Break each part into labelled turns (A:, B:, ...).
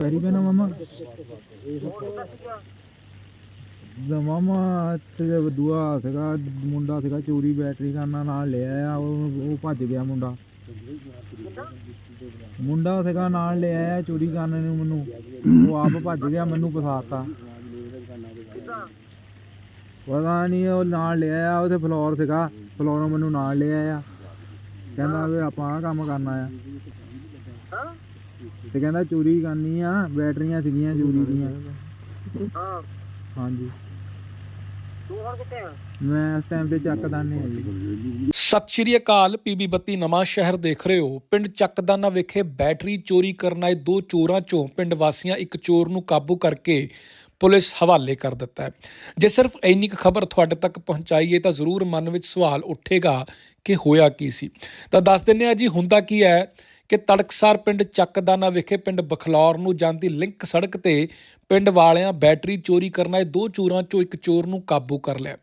A: ਪੈਰੀ ਪੈਣਾ ਮਾਮਾ ਦਾ ਮਾਮਾ ਤੇ ਦੂਆ ਸੀਗਾ, ਮੁੰਡਾ ਸੀਗਾ, ਚੋਰੀ ਬੈਟਰੀ ਕਰਨਾ ਨਾਲ ਲੈ ਆਇਆ, ਉਹ ਉਹ ਭੱਜ ਗਿਆ ਮੁੰਡਾ। ਮੁੰਡਾ ਸੀਗਾ, ਨਾਲ ਲੈ ਆਇਆ, ਚੋਰੀ ਕਰਨ ਨੂੰ ਮੈਨੂੰ। ਉਹ ਆਪ ਭੱਜ ਗਿਆ, ਮੈਨੂੰ ਫਸਾਤਾ। ਪਤਾ ਨਹੀਂ, ਉਹ ਨਾਲ ਲੈ ਆਇਆ, ਉਹਦੇ ਫਲੋਰ ਸੀਗਾ। ਫਲੋਰੋਂ ਮੈਨੂੰ ਨਾਲ ਲੈ ਆਇਆ। ਕਹਿੰਦਾ ਵੀ ਆਪਾਂ ਆਹ ਕੰਮ ਕਰਨਾ ਆ। ਤੇ ਕਹਿੰਦਾ ਚੋਰੀ ਕਰਨੀ ਆ, ਬੈਟਰੀਆਂ ਸੀਗੀਆਂ ਚੋਰੀ ਦੀਆਂ।
B: ਹਾਂ
A: ਹਾਂਜੀ।
B: ਤੂੰ ਹੁਣ ਕਿੱਥੇ ਆ
A: ਮੈਂ ਇਸ ਟਾਈਮ ਤੇ ਚੱਕਦਾਨੇ ਆ ਜੀ।
C: ਸਤਿ ਸ਼੍ਰੀ ਅਕਾਲ ਪੀਬੀ ਬੱਤੀ ਨਵਾਂ ਸ਼ਹਿਰ ਦੇਖ ਰਹੇ ਹੋ। ਪਿੰਡ ਚੱਕਦਾਨਾ ਵਿਖੇ ਬੈਟਰੀ ਚੋਰੀ ਕਰਨ ਆਏ ਦੋ ਚੋਰਾਂ ਚੋਂ ਪਿੰਡ ਵਾਸੀਆਂ ਇੱਕ ਚੋਰ ਨੂੰ ਕਾਬੂ ਕਰਕੇ ਪੁਲਿਸ ਹਵਾਲੇ ਕਰ ਦਿੱਤਾ ਹੈ। ਜੇ ਸਿਰਫ ਇੰਨੀ ਕੁ ਖਬਰ ਤੁਹਾਡੇ ਤੱਕ ਪਹੁੰਚਾਈਏ ਤਾਂ ਜ਼ਰੂਰ ਮਨ ਵਿੱਚ ਸਵਾਲ ਉੱਠੇਗਾ ਕਿ ਹੋਇਆ ਕੀ ਸੀ। ਤਾਂ ਦੱਸ ਦਿੰਨੇ ਆ ਜੀ, ਹੁੰਦਾ ਕੀ ਹੈ? ਕਿ ਤੜਕਸਾਰ ਪਿੰਡ ਚੱਕਦਾਨਾ ਵਿਖੇ ਪਿੰਡ ਬਖਲੌਰ ਨੂੰ ਜਾਂਦੀ ਲਿੰਕ ਸੜਕ ਤੇ ਪਿੰਡ ਵਾਲਿਆਂ ਬੈਟਰੀ ਚੋਰੀ ਕਰਨ ਆਏ ਦੋ ਚੋਰਾਂ ਚੋਂ ਇੱਕ ਚੋਰ ਨੂੰ ਕਾਬੂ ਕਰ ਲਿਆ।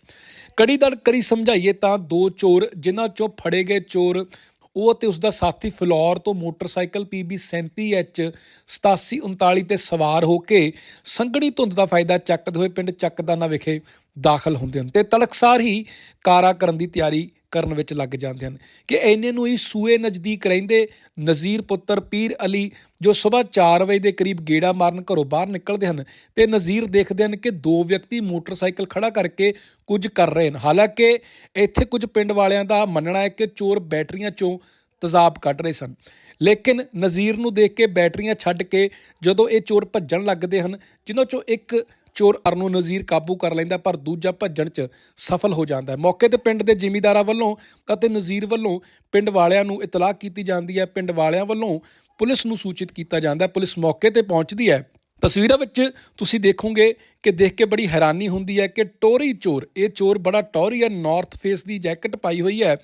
C: ਕੜੀ ਦੜ ਕਰੀ ਸਮਝਾਈਏ ਤਾਂ ਦੋ ਚੋਰ, ਜਿਨ੍ਹਾਂ ਚੋਂ ਫੜੇ ਗਏ ਚੋਰ, ਉਹ ਤੇ ਉਸ ਦਾ ਸਾਥੀ ਫਲੋਰ ਤੋਂ ਮੋਟਰਸਾਈਕਲ PB 37H 8739 ਤੇ ਸਵਾਰ ਹੋ ਕੇ ਸੰਘਣੀ ਧੁੰਦ ਦਾ ਫਾਇਦਾ ਚੱਕਦੇ ਹੋਏ ਪਿੰਡ ਚੱਕਦਾਨਾ ਵਿਖੇ ਦਾਖਲ ਹੁੰਦੇ ਹਨ। ਤੇ ਤਲਕਸਾਰ ਹੀ ਕਾਰਾ ਕਰਨ ਦੀ ਤਿਆਰੀ ਕਰਨ ਵਿੱਚ ਲੱਗ ਜਾਂਦੇ ਹਨ। ਕਿ ਇੰਨੇ ਨੂੰ ਹੀ ਸੂਏ ਨਜ਼ਦੀਕ ਰਹਿੰਦੇ ਨਜ਼ੀਰ ਪੁੱਤਰ ਪੀਰ ਅਲੀ, ਜੋ ਸਵੇਰ 4 ਵਜੇ ਦੇ ਕਰੀਬ ਗੇੜਾ ਮਾਰਨ ਘਰੋਂ ਬਾਹਰ ਨਿਕਲਦੇ ਹਨ ਤੇ ਨਜ਼ੀਰ ਦੇਖਦੇ ਹਨ ਕਿ ਦੋ ਵਿਅਕਤੀ ਮੋਟਰਸਾਈਕਲ ਖੜਾ ਕਰਕੇ ਕੁਝ ਕਰ ਰਹੇ ਹਨ। ਹਾਲਾਂਕਿ ਇੱਥੇ ਕੁਝ ਪਿੰਡ ਵਾਲਿਆਂ ਦਾ ਮੰਨਣਾ ਹੈ ਕਿ ਚੋਰ ਬੈਟਰੀਆਂ ਚੋਂ ਤਜ਼ਾਬ ਕੱਢ ਰਹੇ ਸਨ। ਲੇਕਿਨ ਨਜ਼ੀਰ ਨੂੰ ਦੇਖ ਕੇ ਬੈਟਰੀਆਂ ਛੱਡ ਕੇ ਜਦੋਂ ਇਹ ਚੋਰ ਭੱਜਣ ਲੱਗਦੇ ਹਨ, ਜਿਨ੍ਹਾਂ ਚੋਂ ਇੱਕ ਚੋਰ ਅਰਨੂੰ ਨਜ਼ੀਰ ਕਾਬੂ ਕਰ ਲੈਂਦਾ, ਪਰ ਦੂਜਾ ਭੱਜਣ 'ਚ ਸਫਲ ਹੋ ਜਾਂਦਾ ਹੈ। ਮੌਕੇ ਤੇ ਪਿੰਡ ਦੇ ਜ਼ਿਮੀਂਦਾਰਾਂ ਵੱਲੋਂ ਅਤੇ ਨਜ਼ੀਰ ਵੱਲੋਂ ਪਿੰਡ ਵਾਲਿਆਂ ਨੂੰ ਇਤਲਾਹ ਕੀਤੀ ਜਾਂਦੀ ਹੈ। ਪਿੰਡ ਵਾਲਿਆਂ ਵੱਲੋਂ ਪੁਲਿਸ ਨੂੰ ਸੂਚਿਤ ਕੀਤਾ ਜਾਂਦਾ ਹੈ। ਪੁਲਿਸ ਮੌਕੇ ਤੇ ਪਹੁੰਚਦੀ ਹੈ। ਤਸਵੀਰਾਂ ਵਿੱਚ ਤੁਸੀਂ ਦੇਖੋਗੇ ਕਿ ਦੇਖ ਕੇ ਬੜੀ ਹੈਰਾਨੀ ਹੁੰਦੀ ਹੈ ਕਿ ਟੋਰੀ ਚੋਰ, ਇਹ ਚੋਰ ਬੜਾ ਟੌਰੀ ਹੈ ਨਾਰਥ ਫੇਸ ਦੀ ਜੈਕਟ ਪਾਈ ਹੋਈ ਹੈ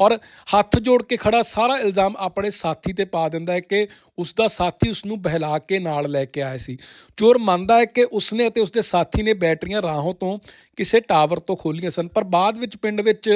C: ਔਰ ਹੱਥ ਜੋੜ ਕੇ ਖੜਾ ਸਾਰਾ ਇਲਜ਼ਾਮ ਆਪਣੇ ਸਾਥੀ ਤੇ ਪਾ ਦਿੰਦਾ ਹੈ ਕਿ ਉਸ ਦਾ ਸਾਥੀ ਉਸ ਨੂੰ ਬਹਿਲਾ ਕੇ ਨਾਲ ਲੈ ਕੇ ਆਇਆ ਸੀ। ਚੋਰ ਮੰਨਦਾ ਹੈ ਕਿ ਉਸਨੇ ਅਤੇ ਉਸਦੇ ਸਾਥੀ ਨੇ ਬੈਟਰੀਆਂ ਰਾਹੋਂ ਤੋਂ ਕਿਸੇ ਟਾਵਰ ਤੋਂ ਖੋਲੀਆਂ ਸਨ, ਪਰ ਬਾਅਦ ਵਿੱਚ ਪਿੰਡ ਵਿੱਚ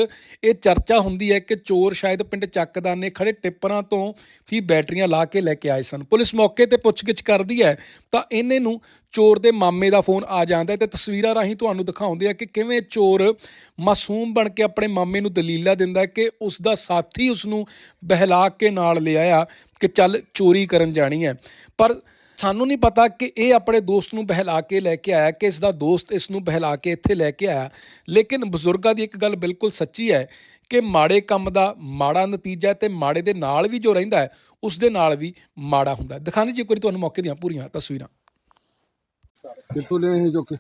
C: ਇਹ ਚਰਚਾ ਹੁੰਦੀ ਹੈ ਕਿ ਚੋਰ ਸ਼ਾਇਦ ਪਿੰਡ ਚੱਕਦਾਨੇ ਖੜੇ ਟਿੱਪਰਾਂ ਤੋਂ ਹੀ ਬੈਟਰੀਆਂ ਲਾ ਕੇ ਲੈ ਕੇ ਆਏ ਸਨ। ਪੁਲਿਸ ਮੌਕੇ ਤੇ ਪੁੱਛਗਿੱਛ ਕਰਦੀ ਹੈ ਤਾਂ ਇਹਨੇ ਨੂੰ ਚੋਰ ਦੇ ਮਾਮੇ ਦਾ ਫੋਨ ਆ ਜਾਂਦਾ ਹੈ ਤੇ ਤਸਵੀਰਾਂ ਰਾਹੀਂ ਤੁਹਾਨੂੰ ਦਿਖਾਉਂਦੇ ਆ ਕਿ ਕਿਵੇਂ ਚੋਰ ਮਾਸੂਮ ਬਣ ਕੇ ਆਪਣੇ ਮਾਮੇ ਨੂੰ ਦਲੀਲਾ ਦਿੰਦਾ ਕਿ ਉਸ ਦਾ ਸਾਥੀ ਉਸ ਨੂੰ ਬਹਿਲਾ ਕੇ ਨਾਲ ਲਿਆਇਆ ਕਿ ਚੱਲ ਚੋਰੀ ਕਰਨ ਜਾਣੀ ਹੈ। ਪਰ ਸਾਨੂੰ ਨਹੀਂ ਪਤਾ ਕਿ ਇਹ ਆਪਣੇ ਦੋਸਤ ਨੂੰ ਬਹਿਲਾ ਕੇ ਲੈ ਕੇ ਆਇਆ ਕਿ ਇਸ ਦਾ ਦੋਸਤ ਇਸ ਨੂੰ ਬਹਿਲਾ ਕੇ ਇੱਥੇ ਲੈ ਕੇ ਆਇਆ। ਲੇਕਿਨ ਬਜ਼ੁਰਗਾਂ ਦੀ ਇੱਕ ਗੱਲ ਬਿਲਕੁਲ ਸੱਚੀ ਹੈ ਕਿ ਮਾੜੇ ਕੰਮ ਦਾ ਮਾੜਾ ਨਤੀਜਾ ਹੈ ਤੇ ਮਾੜੇ ਦੇ ਨਾਲ ਵੀ ਜੋ ਰਹਿੰਦਾ ਹੈ, ਉਸ ਦੇ ਨਾਲ ਵੀ ਮਾੜਾ ਹੁੰਦਾ ਹੈ। ਦਿਖਾਣੀ ਜੀ ਇੱਕ ਤੁਹਾਨੂੰ ਮੌਕੇ ਦੀਆਂ ਪੂਰੀਆਂ ਤਸਵੀਰਾਂ।
A: ਕਿੱਥੋਂ ਲਿਆਏ ਸੀ ਜੋ ਕਿ?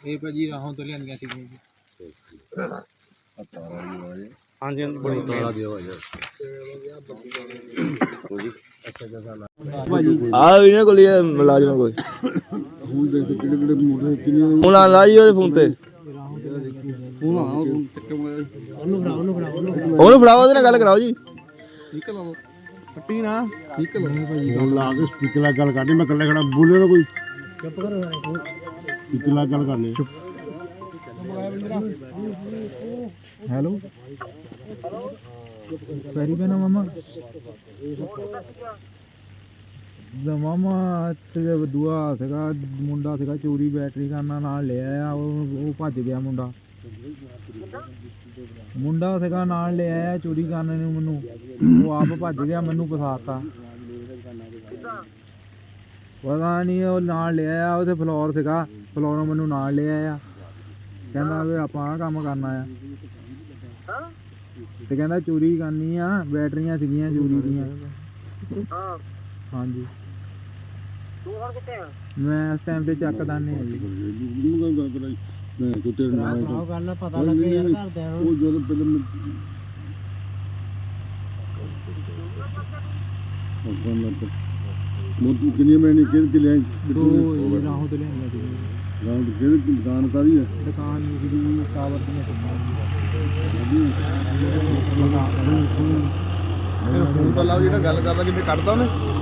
D: ਇਹ ਭਾਜੀ ਰਾਹੋਂ ਤੋਂ ਲਿਆਂਦੀਆਂ ਸੀਗੀਆਂ ਜੀ। ਹਾਂਜੀ ਬੜੀ ਤਾਰਾ ਦਿਓ
E: ਆ ਇਹਨਾਂ ਕੋਲ ਹੀ ਹੈ ਮੁਲਾਜ਼ਮ ਕੋਈ
A: ਹੁਣ ਦੇਖ ਕਿਹੜੇ ਕਿਹੜੇ ਮੋਟਰ ਕਿੰਨੇ
E: ਹੁਣ ਆ ਲਾਈ ਉਹਦੇ ਫੋਨ ਤੇ।
A: ਹੁਣ ਆ ਉਹਨੂੰ ਚੱਕੇ ਮੈਂ
E: ਉਹਨੂੰ ਫੜਾਓ। ਉਹਦੇ ਨਾਲ ਗੱਲ ਕਰਾਓ ਜੀ।
A: ਪੱਟੀ ਨਾ। ਠੀਕ ਹੈ ਭਾਈ ਹੁਣ ਲਾ ਕੇ ਸਪੀਕਰ ਨਾਲ ਗੱਲ ਕਰਨੀ। ਮੈਂ ਇਕੱਲੇ ਖੜਾ ਬੋਲੇ ਨਾ ਕੋਈ। ਚੁੱਪ ਕਰੋ ਸਪੀਕਰ ਨਾਲ ਗੱਲ ਕਰਨੀ। ਚੁੱਪ। ਹੈਲੋ। ਪੈਰੀ ਪੈਣਾ ਮਾਮਾ। ਦਾ ਮਾਮਾ ਤੇ ਦੂਆ ਸੀਗਾ, ਮੁੰਡਾ ਸੀਗਾ, ਚੋਰੀ ਬੈਟਰੀ ਕਰਨਾ ਨਾਲ ਲਿਆ ਆਇਆ, ਉਹ ਉਹ ਭੱਜ ਗਿਆ ਮੁੰਡਾ। ਮੁੰਡਾ ਸੀਗਾ, ਨਾਲ ਲੈ ਆਇਆ, ਚੋਰੀ ਕਰਨ ਨੂੰ ਮੈਨੂੰ। ਉਹ ਆਪ ਭੱਜ ਗਿਆ, ਮੈਨੂੰ ਫਸਾਤਾ। ਪਤਾ ਨਹੀਂ ਉਹ ਨਾਲ ਲੈ ਆਇਆ ਉਹਦੇ ਫਲੋਰ ਸੀਗਾ। ਫਲੋਰੋਂ ਮੈਨੂੰ ਨਾਲ ਲੈ ਆਇਆ। ਕਹਿੰਦਾ ਵੀ ਆਪਾਂ ਆਹ ਕੰਮ ਕਰਨਾ ਆ। ਤੇ ਕਹਿੰਦਾ ਚੋਰੀ ਕਰਨੀ ਆ ਬੈਟਰੀਆਂ ਸੀਗੀਆਂ ਚੋਰੀ ਦੀਆਂ।
B: ਹਾਂ
A: ਹਾਂਜੀ।
B: ਤੂੰ ਹੁਣ ਕਿੱਥੇ ਆ?
A: ਮੈਂ ਇਸ ਟਾਈਮ ਤੇ ਚੱਕਦਾਨੇ ਆ ਜੀ।
F: ਮੈਂ ਕੋ ਤੇਰੇ ਨਾਲ
D: ਗੱਲ ਪਤਾ ਲੱਗੇ ਯਾਰ ਘਰਦਿਆਂ ਨੂੰ।
F: ਉਹ ਜਦੋਂ ਪਹਿਲਾਂ ਮੈਂ ਉਹ ਬੰਦਾ ਮੋਤੀ ਕਿੰਨੀ ਮੈਂ ਨਹੀਂ ਕਿਹਦੇ ਕਿ
A: ਦੋ ਰਾਹੋਂ ਤੋਂ ਲਿਆਂਦੀਆਂ ਸੀ
F: ਗਾਂ ਕਿਹਦੇ ਦੁਕਾਨ ਕਾਦੀ ਹੈ?
A: ਦੁਕਾਨ ਜਿਹੜੀ ਟਾਵਰ ਦੀਆਂ
F: ਫੋਨ ਤਾਂ ਲਾਓ ਜਿਹੜਾ ਗੱਲ ਕਰਦਾ ਜਿਵੇਂ ਕੱਢਦਾ ਉਹਨੇ।